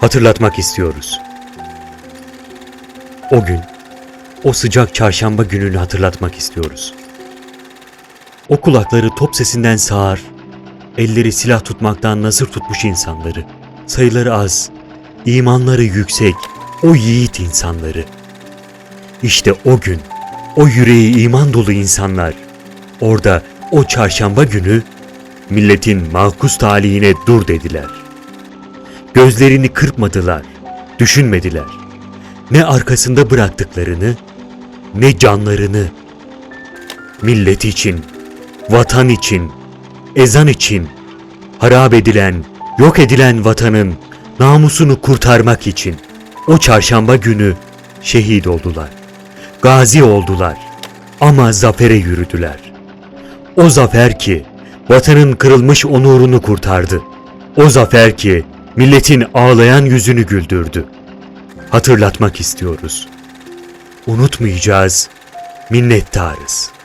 Hatırlatmak istiyoruz. O gün, o sıcak çarşamba gününü hatırlatmak istiyoruz. O kulakları top sesinden sağır, elleri silah tutmaktan nazır tutmuş insanları, sayıları az, imanları yüksek, o yiğit insanları. İşte o gün, o yüreği iman dolu insanlar, orada o çarşamba günü milletin makus talihine dur dediler. Gözlerini kırpmadılar, düşünmediler. Ne arkasında bıraktıklarını, ne canlarını. Millet için, vatan için, ezan için, harap edilen, yok edilen vatanın namusunu kurtarmak için o çarşamba günü şehit oldular. Gazi oldular ama zafere yürüdüler. O zafer ki vatanın kırılmış onurunu kurtardı. O zafer ki milletin ağlayan yüzünü güldürdü. Hatırlatmak istiyoruz. Unutmayacağız, minnettarız.''